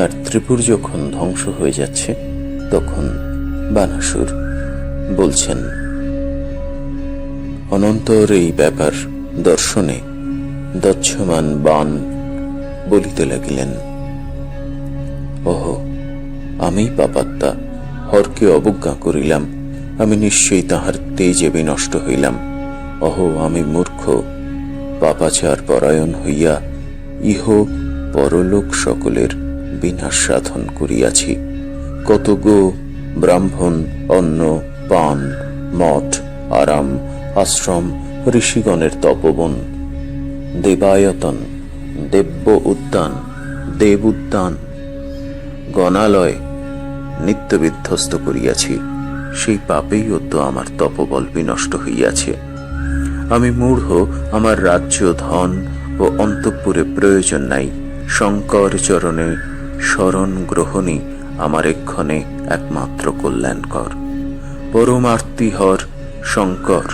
তার ত্রিপুর যখন ধ্বংস হয়ে যাচ্ছে, তখন বানাসুর বলছেন, অনন্তর এই ব্যাপার দর্শনে দচ্ছমান বান বলিতে লাগিলেন। ওহো, আমি পাপাত্তা হরকে অবজ্ঞা করিলাম, আমি নিশ্চয়ই তাহার তেজে বিনষ্ট হইলাম। অহো আমি মূর্খ, পাপাচার পরায়ণ হইয়া ইহ পরলোক সকলের বিনাশ সাধন করিয়াছি। কত গো ব্রাহ্মণ, অন্ন, পান, মঠ, আরাম, আশ্রম, ঋষিগণের তপবন। দেবায়তন, দেব্য উদ্যান, দেব উদ্যান। গণালয় নিত্য বিধ্বস্ত করিয়াছি। সেই পাপেই তো আমার তপবল বিনষ্ট হইয়াছে। আমি মূঢ়, আমার রাজ্য ধন ও অন্তঃপুরে প্রয়োজন নাই। শঙ্কর চরণে শরণ গ্রহণই আমার এক্ষণে একমাত্র কল্যাণকর। পরমার্তিহর শঙ্কর,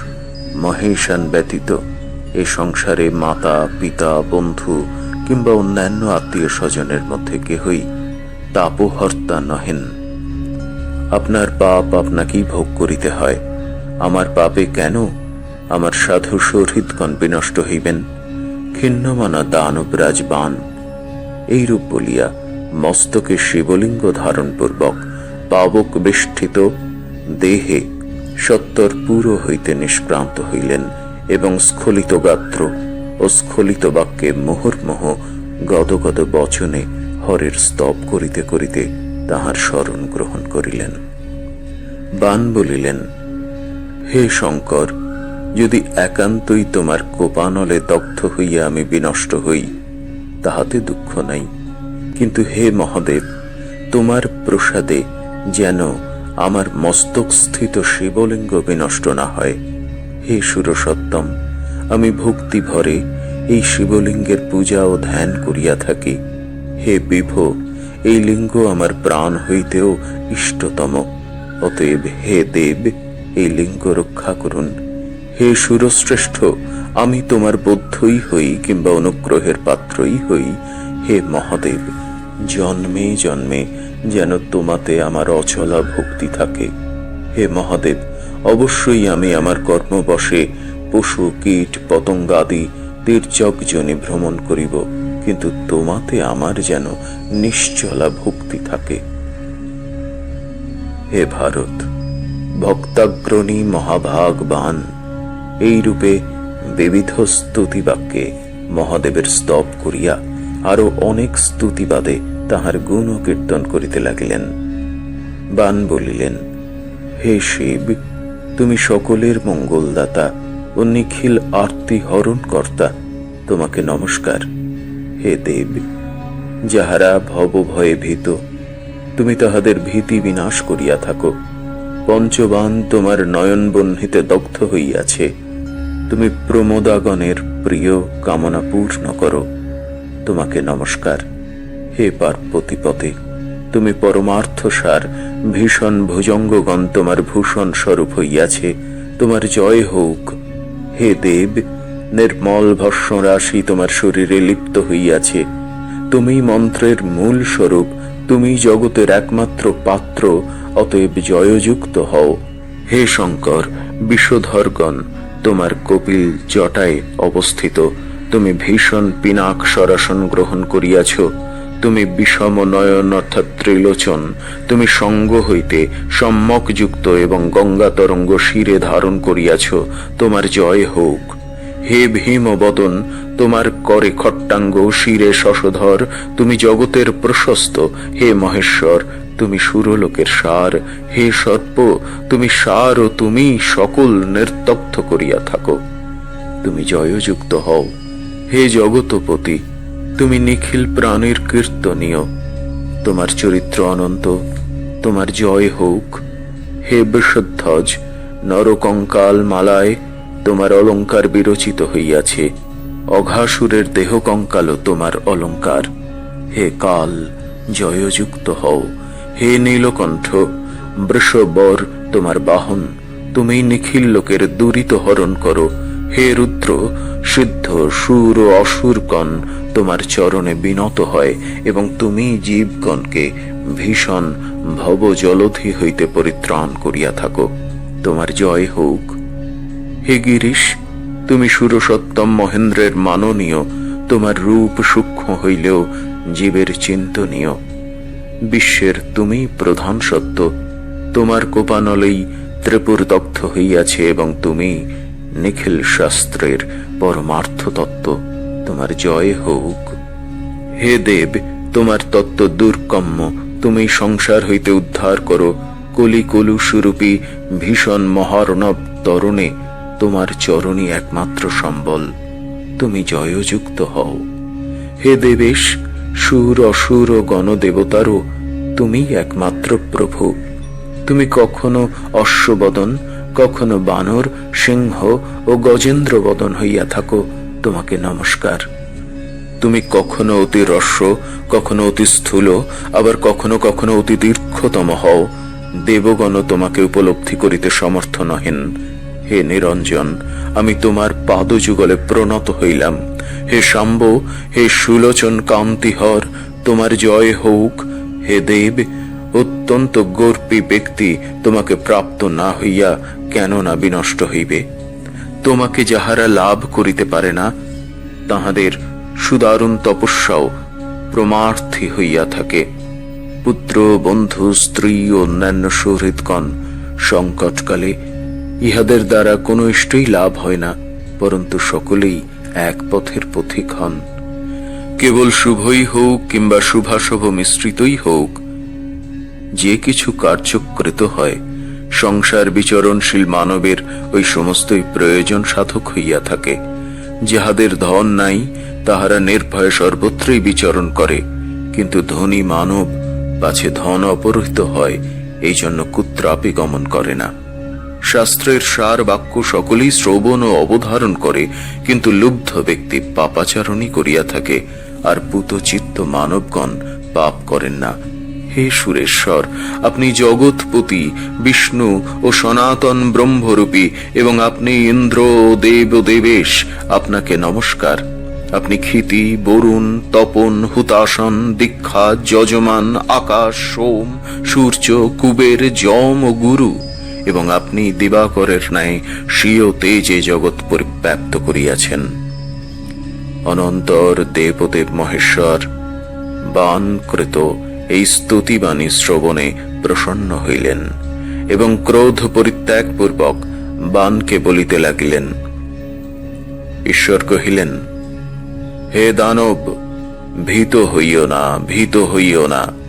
মহেশান ব্যতীত এ সংসারে মাতা, পিতা, বন্ধু কিংবা অন্যান্য আত্মীয় স্বজনের মধ্যে কেহই তাপহর্তা নহেন। আপনার পাপ আপনাকেই ভোগ করিতে হয়। আমার পাপে কেন আমার সাধু শহীদগণ বিনষ্ট হইবেন? খিন্নমানা দানবরাজ বান, এইরূপ বলিয়া মস্তকে শিবলিঙ্গ ধারণপূর্বক পাবক বেষ্টিত দেহে সত্তর পুরো হইতে নিষ্ক্রান্ত হইলেন এবং স্খলিত গাত্র ও স্খলিত বাক্যে মুহুর্মুহ গদগদ বচনে হরের স্তব করিতে করিতে তাহার স্মরণ গ্রহণ করিলেন। বান বলিলেন, হে শঙ্কর, যদি একান্তই তোমার কোপানলে দগ্ধ হইয়া আমি বিনষ্ট হই, তাহাতে দুঃখ নাই। কিন্তু হে মহাদেব, তোমার প্রসাদে যেন আমার মস্তক স্থিত শিবলিঙ্গ বিনষ্ট না হয়। হে সুরসত্তম, আমি ভক্তি ভরে এই শিবলিঙ্গের পূজা ও ধ্যান করিয়া থাকি। হে বিভ, এই লিঙ্গ আমার প্রাণ হইতেও ইষ্টতম। অতএব হে দেব, এই লিঙ্গ রক্ষা করুন। হে সুরশ্রেষ্ঠ, আমি তোমার বদ্ধই হই কিংবা অনুগ্রহের পাত্রই হই। হে মহাদেব জন্মে জন্মে যেন তোমাতে আমার অচলা ভক্তি থাকে। হে মহাদেব, অবশ্যই আমি আমার কর্মবশে পশু, কীট পতঙ্গাদি তীর্যক জনে ভ্রমণ করিব, কিন্তু তোমাতে আমার যেন নিশ্চলা ভক্তি থাকে। হে ভারত, ভক্তাগ্রণী মহাভাগবান এই রূপে বিবিধ স্তুতি বাক্যে মহাদেবের স্তব করিয়া আরও অনেক স্তুতিবাদে তাহার গুণ কীর্তন করিতে লাগিলেন। বান বলিলেন, হে শিব, তুমি সকলের মঙ্গলদাতা ও নিখিল আরতি হরণ কর্তা তোমাকে নমস্কার। হে দেব, যাহারা ভব ভয়ে ভীত, তুমি তাহাদের ভীতি বিনাশ করিয়া থাকো। পঞ্চবান তোমার নয়ন বহ্নিতে দগ্ধ হইয়াছে। তুমি প্রমোদাগণের প্রিয় কামনা পূর্ণ করো। তোমাকে নমস্কার। হে পার্বতীপতে তুমি পরমার্থ সার ভীষণ ভুজঙ্গগণ তোমার ভূষণ স্বরূপ হইয়াছে, তোমার জয় হোক। হে দেব, নির্মল ভস্ম রাশি তোমার শরীরে লিপ্ত হইয়াছে। তুমি মন্ত্রের মূল স্বরূপ, তুমি জগতের একমাত্র পাত্র, অতএব জয়যুক্ত হও। হে শঙ্কর বিষধরগণ তোমার কপিল জটায় অবস্থিত। তুমি ভীষণ পিনাক সরাসন গ্রহণ করিয়াছ। তুমি বিষম নয়ন অর্থাৎ ত্রিলোচন। তুমি সঙ্গ হইতে সম্যকযুক্ত এবং গঙ্গা তরঙ্গ শিরে ধারণ করিয়াছ। তোমার জয় হোক। হে ভীম বদন তোমার করে খট্টাঙ্গ শিরে শশধর। তুমি জগতের প্রশস্ত। হে মহেশ্বর, তুমি সুরলোকের সার। হে সর্প, তুমি সার ও তুমি সকল নির্তপ্ত করিয়া থাকো। তুমি জয়যুক্ত হও। হে জগতপতি তুমি নিখিল প্রাণীর কীর্তনীয়। তোমার চরিত্র অনন্ত, তোমার জয় হোক। হে বৃষধ্বজ নরকঙ্কাল মালায় তোমার অলঙ্কার বিরচিত হইয়াছে। অঘাসুরের দেহ কঙ্কালও তোমার অলঙ্কার। হে কাল, জয়যুক্ত হও। হে নীলকণ্ঠ, বৃষবর তোমার বাহন। তুমি নিখিল লোকের দুরিত হরণ করো। হে রুদ্র, সিদ্ধ, সুর ও অসুরগণ, তোমার চরণে বিনত হয় এবং তুমি জীবগণকে ভীষণ ভব জলধি হইতে পরিত্রাণ করিয়া থাকো। তোমার জয় হোক। হে গিরিশ, তুমি সুরসত্তম মহেন্দ্রের মাননীয়, তোমার রূপ সূক্ষ্ম হইলেও জীবের চিন্তনীয়। বিশ্বের তুমি প্রধান সত্য। তোমার কোপানলেই ত্রিপুর দগ্ধ হইয়াছে এবং তুমি নিখিল শাস্ত্রের পরমার্থ তত্ত্ব। তোমার জয় হোক। হে দেব, তোমার তত্ত্ব দুর্কম্য তুমি সংসার হইতে উদ্ধার করো। কলি কলু সুরূপী ভীষণ মহারণব তরণে তোমার চরণই একমাত্র সম্বল। তুমি জয়যুক্ত হও। হে দেবেশ, সুর অসুর ও গণদেবতারও তুমি একমাত্র প্রভু। তুমি কখনো অশ্ববদন কখনো বানর, সিংহ ও গজেন্দ্রবদন হইয়া থাকো, তোমাকে নমস্কার। তুমি কখনো অতি রস্য, কখনো অতি স্থূল, আবার কখনো কখনো অতি দীর্ঘতম হও। দেবগণ তোমাকে উপলব্ধি করিতে সমর্থ নহেন। হে নিরঞ্জন, আমি তোমার পাদযুগলে প্রণত হইলাম। হে শাম্ব, হে সুলোচন কান্তিহর, তোমার জয় হোক হে দেব অত্যন্ত গর্বী ব্যক্তি তোমাকে প্রাপ্ত না হইয়া কেন না বিনষ্ট হইবে। তোমাকে যাহারা লাভ করিতে পারে না, তাহাদের সুদারুণ তপস্যাও প্রমার্থী হইয়া থাকে। পুত্র, বন্ধু, স্ত্রী ও অন্যান্য সৌহৃদগণ সংকটকালে ইহাদের দ্বারা কোনো ইষ্টই লাভ হয় না, পরন্তু সকলেই এক পথের পথিক হন। কেবল শুভই হোক কিংবা শুভাশুভ মিশ্রিতই হোক যে কিছু কার্যকৃত হয়, সংসার বিচরণশীল মানবের ওই সমস্তই প্রয়োজন সাধক হইয়া থাকে। যাহাদের ধন নাই, তাহারা নির্ভয়ে সর্বত্রই বিচরণ করে। কিন্তু ধনী মানব পাছে ধন অপহৃত হয় এই জন্য কুত্রাপি গমন করে না। শাস্ত্রের সার বাক্য সকলেই শ্রবণ ও অবধারণ করে, কিন্তু লুব্ধ ব্যক্তি পাপাচারণই করিয়া থাকে, আর পুতচিত্ত মানবগণ পাপ করেন না। হে সুরেশ্বর, আপনি জগৎপতি, বিষ্ণু ও সনাতন ব্রহ্মরূপী এবং আপনি ইন্দ্র ও দেব দেবেশ, আপনাকে নমস্কার। আপনি ক্ষিতি, বরুণ, তপন হুতাসন দীক্ষা, যজমান, আকাশ, সোম, সূর্য, কুবের, যম ও গুরু এবং আপনি দিবাকরের ন্যায় স্বীয় তেজে জগৎ পরিব্যাপ্ত করিয়াছেন। অনন্তর দেবদেব মহেশ্বর, বানকৃত এই স্তুতিবাণী শ্রবণে প্রসন্ন হইলেন এবং ক্রোধ পরিত্যাগ পূর্বক বানকে বলিতে লাগিলেন। ঈশ্বর কহিলেন, হে দানব, ভীত হইও না, ভীত হইও না।